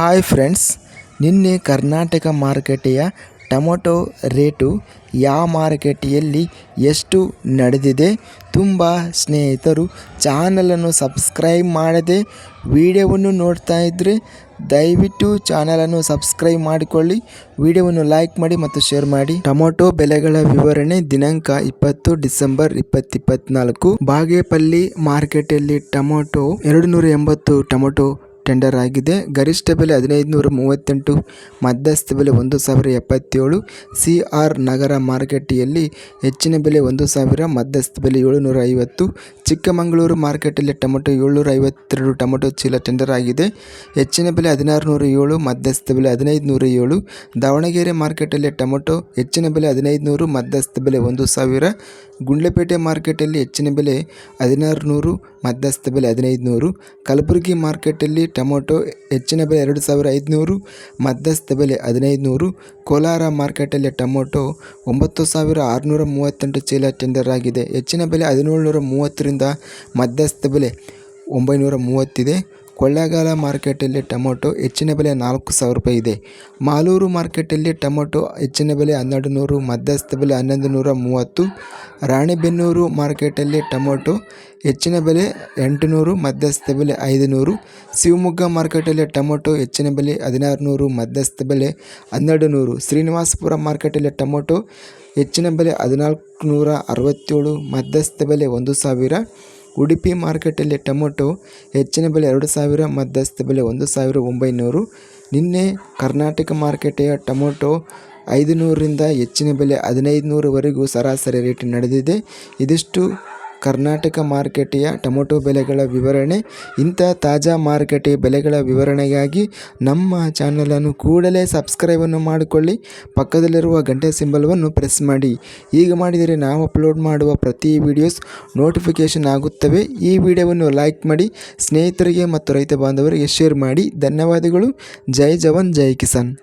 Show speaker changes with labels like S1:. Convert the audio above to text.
S1: Hi friends ನಿನ್ನೆ ಕರ್ನಾಟಕ ಮಾರುಕಟ್ಟೆಯ tomato rate ಯಾವ ಮಾರುಕಟ್ಟೆಯಲ್ಲಿ ಎಷ್ಟು ನಡೆದಿದೆ ತುಂಬ ಸ್ನೇಹಿತರು ಚಾನಲನ್ನು ಸಬ್ಸ್ಕ್ರೈಬ್ ಮಾಡದೆ ವಿಡಿಯೋವನ್ನು ನೋಡ್ತಾ ಇದ್ದರೆ ದಯವಿಟ್ಟು ಚಾನಲನ್ನು ಸಬ್ಸ್ಕ್ರೈಬ್ ಮಾಡಿಕೊಳ್ಳಿ, ವಿಡಿಯೋವನ್ನು ಲೈಕ್ ಮಾಡಿ ಮತ್ತು ಶೇರ್ ಮಾಡಿ. ಟೊಮೊಟೊ ಬೆಲೆಗಳ ವಿವರಣೆ ದಿನಾಂಕ ಇಪ್ಪತ್ತು ಡಿಸೆಂಬರ್ ಇಪ್ಪತ್ತಿಪ್ಪತ್ನಾಲ್ಕು ಬಾಗೇಪಲ್ಲಿ ಮಾರ್ಕೆಟಲ್ಲಿ ಟೊಮೊಟೊ ಎರಡು ನೂರ ಎಂಬತ್ತು ಟೊಮೊಟೊ ಟೆಂಡರ್ ಆಗಿದೆ. ಗರಿಷ್ಠ ಬೆಲೆ ಹದಿನೈದು ನೂರ ಮೂವತ್ತೆಂಟು, ಮಧ್ಯಸ್ಥ ಬೆಲೆ ಒಂದು ಸಾವಿರ ಎಪ್ಪತ್ತೇಳು, ಸಿ ಆರ್ ನಗರ ಮಾರುಕಟ್ಟೆಯಲ್ಲಿ ಹೆಚ್ಚಿನ ಬೆಲೆ ಒಂದು ಸಾವಿರ, ಮಧ್ಯಸ್ಥ ಬೆಲೆ ಏಳುನೂರ ಐವತ್ತು ಚಿಕ್ಕಮಗಳೂರು ಮಾರ್ಕೆಟಲ್ಲಿ ಟೊಮೊಟೊ ಏಳ್ನೂರ ಐವತ್ತೆರಡು ಟೊಮೊಟೊ ಚೀಲ ಟೆಂಡರ್ ಆಗಿದೆ. ಹೆಚ್ಚಿನ ಬೆಲೆ ಹದಿನಾರು ನೂರ ಏಳು, ಮಧ್ಯಸ್ಥ ಬೆಲೆ ಹದಿನೈದು ನೂರ ಏಳು, ದಾವಣಗೆರೆ ಮಾರ್ಕೆಟಲ್ಲಿ ಟೊಮೊಟೊ ಹೆಚ್ಚಿನ ಬೆಲೆ ಹದಿನೈದು ನೂರು, ಮಧ್ಯಸ್ಥ ಬೆಲೆ ಒಂದು ಸಾವಿರ, ಗುಂಡ್ಲಪೇಟೆ ಮಾರ್ಕೆಟಲ್ಲಿ ಹೆಚ್ಚಿನ ಬೆಲೆ ಹದಿನಾರು ನೂರು, ಮಧ್ಯಸ್ಥ ಬೆಲೆ ಹದಿನೈದು ನೂರು, ಕಲಬುರಗಿ ಮಾರ್ಕೆಟಲ್ಲಿ ಟೊಮೊಟೊ ಹೆಚ್ಚಿನ ಬೆಲೆ ಎರಡು ಸಾವಿರ ಐದುನೂರು, ಮಧ್ಯಸ್ಥ ಬೆಲೆ ಹದಿನೈದು ನೂರು ಕೋಲಾರ ಮಾರ್ಕೆಟಲ್ಲಿ ಟೊಮೊಟೊ ಒಂಬತ್ತು ಸಾವಿರ ಆರುನೂರ ಮೂವತ್ತೆಂಟು ಚೀಲ ಟೆಂಡರ್ ಆಗಿದೆ. ಹೆಚ್ಚಿನ ಬೆಲೆ ಹದಿನೇಳು ನೂರ ಮೂವತ್ತರಿಂದ ಮಧ್ಯಸ್ಥ ಬೆಲೆ ಒಂಬೈನೂರ ಮೂವತ್ತಿದೆ. ಕೊಳ್ಳೇಗಾಲ ಮಾರ್ಕೆಟಲ್ಲಿ ಟೊಮೊಟೊ ಹೆಚ್ಚಿನ ಬೆಲೆ ನಾಲ್ಕು ಸಾವಿರ ರೂಪಾಯಿ ಇದೆ. ಮಾಲೂರು ಮಾರ್ಕೆಟಲ್ಲಿ ಟೊಮೊಟೊ ಹೆಚ್ಚಿನ ಬೆಲೆ ಹನ್ನೆರಡು ನೂರು, ಮಧ್ಯಸ್ಥ ಬೆಲೆ ಹನ್ನೊಂದು ನೂರ ಮೂವತ್ತು, ರಾಣೆಬೆನ್ನೂರು ಮಾರ್ಕೆಟಲ್ಲಿ ಟೊಮೊಟೊ ಹೆಚ್ಚಿನ ಬೆಲೆ ಎಂಟು ನೂರು, ಮಧ್ಯಸ್ಥ ಬೆಲೆ ಐದು ನೂರು, ಶಿವಮೊಗ್ಗ ಮಾರ್ಕೆಟಲ್ಲಿ ಟೊಮೊಟೊ ಹೆಚ್ಚಿನ ಬೆಲೆ ಹದಿನಾರು ನೂರು, ಮಧ್ಯಸ್ಥ ಬೆಲೆ ಹನ್ನೆರಡು ನೂರು, ಶ್ರೀನಿವಾಸಪುರ ಮಾರ್ಕೆಟಲ್ಲಿ ಟೊಮೊಟೊ ಹೆಚ್ಚಿನ ಬೆಲೆ ಹದಿನಾಲ್ಕು ನೂರ ಅರವತ್ತೇಳು, ಮಧ್ಯಸ್ಥ ಬೆಲೆ ಒಂದು ಸಾವಿರ ಉಡುಪಿ ಮಾರ್ಕೆಟಲ್ಲಿ ಟೊಮೊಟೊ ಹೆಚ್ಚಿನ ಬೆಲೆ ಎರಡು ಸಾವಿರ, ಮಧ್ಯಸ್ಥ ಬೆಲೆ ಒಂದು ಸಾವಿರ ಒಂಬೈನೂರು. ನಿನ್ನೆ ಕರ್ನಾಟಕ ಮಾರ್ಕೆಟೆಯ ಟೊಮೊಟೊ ಐದು ನೂರರಿಂದ ಹೆಚ್ಚಿನ ಬೆಲೆ ಹದಿನೈದು ನೂರವರೆಗೂ ಸರಾಸರಿ ರೇಟ್ ನಡೆದಿದೆ. ಇದಿಷ್ಟು ಕರ್ನಾಟಕ ಮಾರುಕಟ್ಟೆಯ ಟೊಮೊಟೊ ಬೆಲೆಗಳ ವಿವರಣೆ, ಇಂಥ ತಾಜಾ ಮಾರುಕಟ್ಟೆ ಬೆಲೆಗಳ ವಿವರಣೆಗಾಗಿ ನಮ್ಮ ಚಾನಲನ್ನು ಕೂಡಲೇ ಸಬ್ಸ್ಕ್ರೈಬನ್ನು ಮಾಡಿಕೊಳ್ಳಿ, ಪಕ್ಕದಲ್ಲಿರುವ ಗಂಟೆ ಸಿಂಬಲ್ವನ್ನು ಪ್ರೆಸ್ ಮಾಡಿ. ಹೀಗೆ ಮಾಡಿದರೆ ನಾವು ಅಪ್ಲೋಡ್ ಮಾಡುವ ಪ್ರತಿ ವಿಡಿಯೋಸ್ ನೋಟಿಫಿಕೇಷನ್ ಆಗುತ್ತವೆ. ಈ ವಿಡಿಯೋವನ್ನು ಲೈಕ್ ಮಾಡಿ, ಸ್ನೇಹಿತರಿಗೆ ಮತ್ತು ರೈತ ಬಾಂಧವರಿಗೆ ಶೇರ್ ಮಾಡಿ. ಧನ್ಯವಾದಗಳು. ಜೈ ಜವಾನ್, ಜೈ ಕಿಸಾನ್.